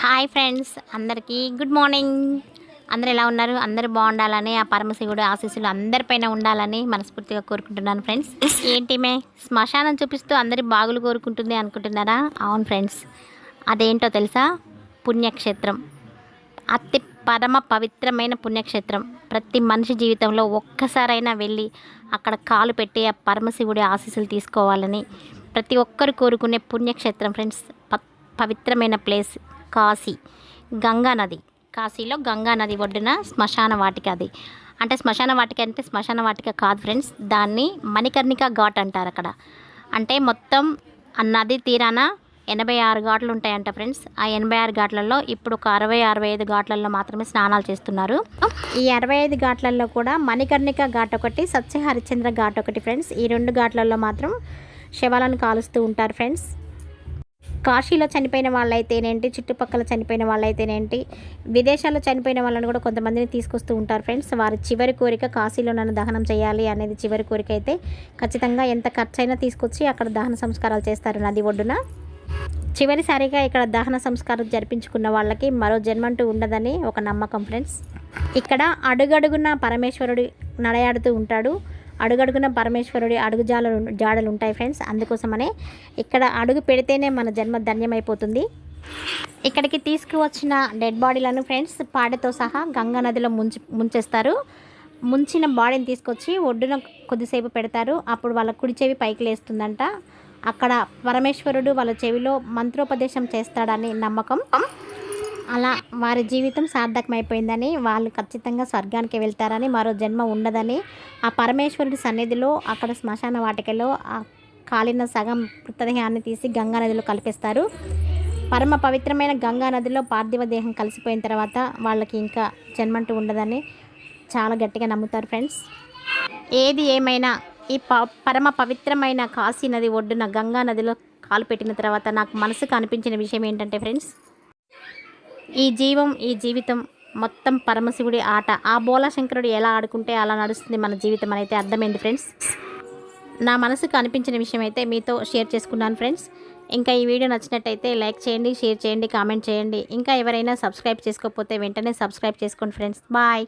Hi friends అందరికీ good morning. అందరు ఎలా ఉన్నారు? అందరూ బాగుండాలని ఆ పరమశివుడు ఆశీస్సులు అందరిపైన ఉండాలని మనస్ఫూర్తిగా కోరుకుంటున్నాను ఫ్రెండ్స్. ఏంటిమే శ్మశానం చూపిస్తూ అందరి బాగులు కోరుకుంటుంది అనుకుంటున్నారా? అవును ఫ్రెండ్స్. అదేంటో తెలుసా? పుణ్యక్షేత్రం. అతి పరమ పవిత్రమైన పుణ్యక్షేత్రం. ప్రతి మనిషి జీవితంలో ఒక్కసారైనా వెళ్ళి అక్కడ కాలు పెట్టి ఆ పరమశివుడి ఆశీస్సులు తీసుకోవాలని ప్రతి ఒక్కరు కోరుకునే పుణ్యక్షేత్రం ఫ్రెండ్స్. ప పవిత్రమైన ప్లేస్. కాశీ గంగా నది. కాశీలో గంగా నది ఒడ్డున శ్మశాన వాటిక అది. అంటే శ్మశాన వాటిక అంటే శ్మశాన వాటిక కాదు ఫ్రెండ్స్ దాన్ని మణికర్ణిక ఘాట్ అంటారు అక్కడ. అంటే మొత్తం ఆ నది తీరాన ఎనభై ఆరు ఘాట్లు ఉంటాయంట ఫ్రెండ్స్. ఆ ఎనభై ఆరు ఘాట్లలో ఇప్పుడు ఒక అరవై అరవై ఐదు ఘాట్లలో మాత్రమే స్నానాలు చేస్తున్నారు. ఈ అరవై ఐదు ఘాట్లలో కూడా మణికర్ణిక ఘాట్ ఒకటి సత్య హరిశ్చంద్ర ఘాట్ ఒకటి ఫ్రెండ్స్. ఈ రెండు ఘాట్లలో మాత్రం శవాలను కాలుస్తూ ఉంటారు ఫ్రెండ్స్. కాశీలో చనిపోయిన వాళ్ళైతేనేంటి చుట్టుపక్కల చనిపోయిన వాళ్ళైతేనేంటి విదేశాల్లో చనిపోయిన వాళ్ళని కూడా కొంతమందిని తీసుకొస్తూ ఉంటారు ఫ్రెండ్స్. వారి చివరి కోరిక కాశీలో నన్ను దహనం చేయాలి అనేది చివరి కోరిక అయితే ఖచ్చితంగా ఎంత ఖర్చైనా తీసుకొచ్చి అక్కడ దహన సంస్కారాలు చేస్తారు నది ఒడ్డున. చివరిసారిగా ఇక్కడ దహన సంస్కారం జరిపించుకున్న వాళ్ళకి మరో జన్మంటూ ఉండదని ఒక నమ్మకం ఫ్రెండ్స్. ఇక్కడ అడుగడుగున పరమేశ్వరుడు నడయాడుతూ ఉంటాడు. అడుగడుగున పరమేశ్వరుడి అడుగు జాలలు జాడలు ఉంటాయి ఫ్రెండ్స్. అందుకోసమనే ఇక్కడ అడుగు పెడితేనే మన జన్మ ధన్యమైపోతుంది. ఇక్కడికి తీసుకువచ్చిన డెడ్ బాడీలను ఫ్రెండ్స్ పాడెతో సహా గంగా నదిలో ముంచి ముంచేస్తారు. ముంచిన బాడీని తీసుకొచ్చి ఒడ్డున కొద్దిసేపు పెడతారు. అప్పుడు వాళ్ళ కుడి చెవి పైకి లేస్తుందంట. అక్కడ పరమేశ్వరుడు వాళ్ళ చెవిలో మంత్రోపదేశం చేస్తాడని నమ్మకం. అలా వారి జీవితం సార్థకమైపోయిందని వాళ్ళు ఖచ్చితంగా స్వర్గానికి వెళ్తారని మరో జన్మ ఉండదని ఆ పరమేశ్వరుడి సన్నిధిలో అక్కడ శ్మశాన వాటికలో ఆ కాలిన సగం మృతదేహాన్ని తీసి గంగా నదిలో కలిపేస్తారు. పరమ పవిత్రమైన గంగా నదిలో పార్థివ దేహం కలిసిపోయిన తర్వాత వాళ్ళకి ఇంకా జన్మంటూ ఉండదని చాలా గట్టిగా నమ్ముతారు ఫ్రెండ్స్. ఏది ఏమైనా ఈ ప పరమ పవిత్రమైన కాశీ నది ఒడ్డున గంగా నదిలో కాలు పెట్టిన తర్వాత నాకు మనసుకు అనిపించిన విషయం ఏంటంటే ఫ్రెండ్స్ ఈ జీవం ఈ జీవితం మొత్తం పరమశివుడి ఆట. ఆ బోలాశంకరుడు ఎలా ఆడుకుంటే అలా నడుస్తుంది మన జీవితం అయితే అర్థమైంది ఫ్రెండ్స్. నా మనసుకు అనిపించిన విషయం అయితే మీతో షేర్ చేసుకున్నాను ఫ్రెండ్స్. ఇంకా ఈ వీడియో నచ్చినట్టయితే లైక్ చేయండి షేర్ చేయండి కామెంట్ చేయండి. ఇంకా ఎవరైనా సబ్స్క్రైబ్ చేసుకోకపోతే వెంటనే సబ్స్క్రైబ్ చేసుకోండి ఫ్రెండ్స్. బాయ్.